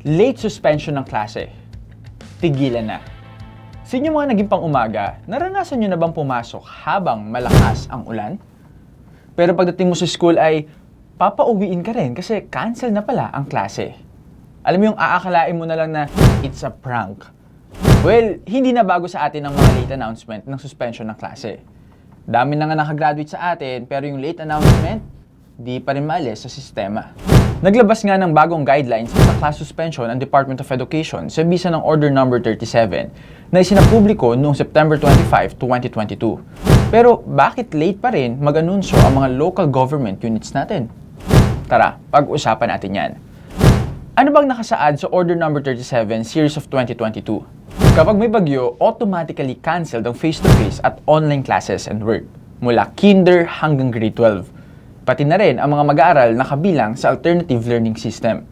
Late suspension ng klase. Tigilan na. Sa inyo mga naging pang-umaga, naranasan nyo na bang pumasok habang malakas ang ulan? Pero pagdating mo sa school ay papauwiin ka rin kasi cancel na pala ang klase. Alam mo yung aakalain mo na lang na it's a prank. Well, hindi na bago sa atin ang mga late announcement ng suspension ng klase. Dami na nga nakagraduate sa atin pero yung late announcement, di pa rin maalis sa sistema. Naglabas nga ng bagong guidelines sa class suspension ang Department of Education sa bisa ng Order Number 37 na isinapubliko noong September 25, 2022. Pero bakit late pa rin mag-anunsyo ang mga local government units natin? Tara, pag-usapan natin yan. Ano bang nakasaad sa Order Number 37 Series of 2022? Kapag may bagyo, automatically canceled ang face-to-face at online classes and work mula kinder hanggang grade 12. Pati na rin ang mga mag-aaral na kabilang sa alternative learning system.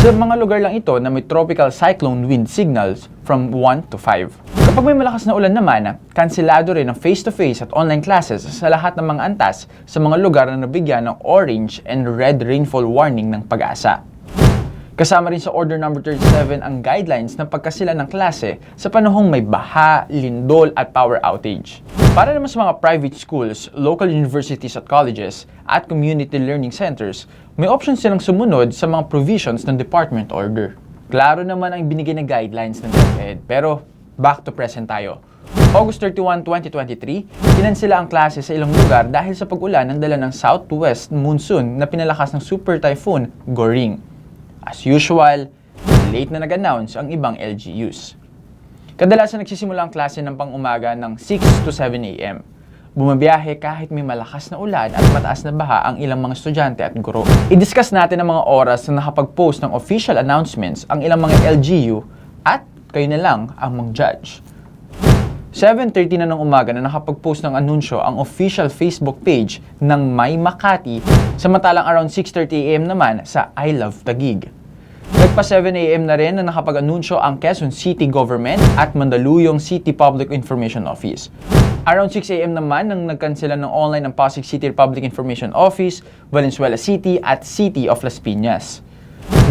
Sa mga lugar lang ito na may tropical cyclone wind signals from 1 to 5. Kapag may malakas na ulan naman, kansilado rin ang face-to-face at online classes sa lahat ng mga antas sa mga lugar na nabigyan ng orange and red rainfall warning ng pag-asa. Kasama rin sa Order Number 37 ang guidelines ng pagkasila ng klase sa panahong may baha, lindol at power outage. Para naman sa mga private schools, local universities at colleges, at community learning centers, may option silang sumunod sa mga provisions ng Department Order. Klaro naman ang binigay na guidelines ng DepEd, pero back to present tayo. August 31, 2023, kinansila ang klase sa ilang lugar dahil sa pag-ulan ng dala ng southwest monsoon na pinalakas ng super typhoon Goring. As usual, late na nag-announce ang ibang LGUs. Kadalasan nagsisimula ang klase ng pang-umaga ng 6 to 7 a.m. Bumabiyahe kahit may malakas na ulan at mataas na baha ang ilang mga estudyante at guro. I-discuss natin ang mga oras na nakapag-post ng official announcements ang ilang mga LGU at kayo na lang ang mag-judge. 7.30 na ng umaga na nakapag-post ng anunsyo ang official Facebook page ng May Makati, samantalang around 6.30 a.m. naman sa I Love Taguig. Nagpa 7 a.m. na rin na nakapag-anunsyo ang Quezon City Government at Mandaluyong City Public Information Office. Around 6 a.m. naman nang nagkansela ng online ang Pasig City Public Information Office, Valenzuela City at City of Las Piñas.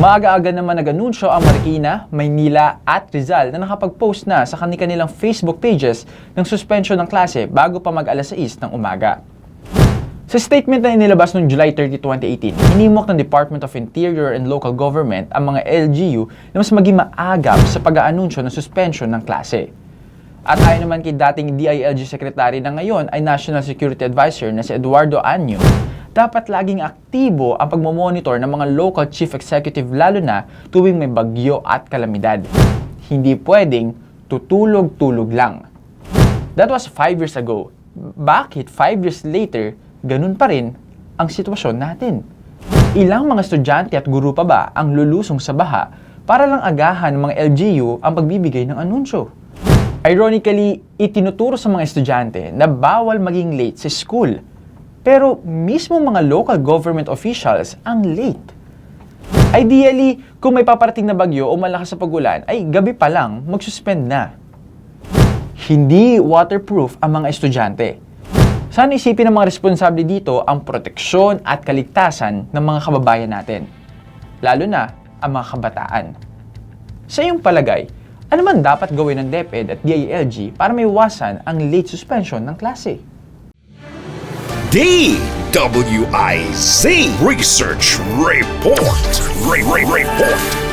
Maaga-aga naman nag-anunsyo ang Marikina, Maynila at Rizal na nakapag-post na sa kanilang Facebook pages ng suspension ng klase bago pa mag-alas 6 ng umaga. Sa statement na inilabas noong July 30, 2018, hinimok ng Department of Interior and Local Government ang mga LGU na mas maging maagap sa pag-aanunsyo ng suspension ng klase. At ayon naman kay dating DILG Secretary na ngayon ay National Security Advisor na si Eduardo Anyo, dapat laging aktibo ang pagmomonitor ng mga local chief executive lalo na tuwing may bagyo at kalamidad. Hindi pwedeng tutulog-tulog lang. That was 5 years ago. Bakit 5 years later, ganun pa rin ang sitwasyon natin? Ilang mga estudyante at guro pa ba ang lulusong sa baha para lang agahan ng mga LGU ang pagbibigay ng anunsyo? Ironically, itinuturo sa mga estudyante na bawal maging late sa school. Pero mismo mga local government officials ang late. Ideally, kung may paparating na bagyo o malakas sa pagulan, ay gabi pa lang magsuspend na. Hindi waterproof ang mga estudyante. Sana isipin ng mga responsable dito ang proteksyon at kaligtasan ng mga kababayan natin. Lalo na ang mga kabataan. Sa iyong palagay, ano man dapat gawin ng DepEd at DILG para maiwasan ang late suspension ng klase? DWIZ Research Report. Re- Re- Report.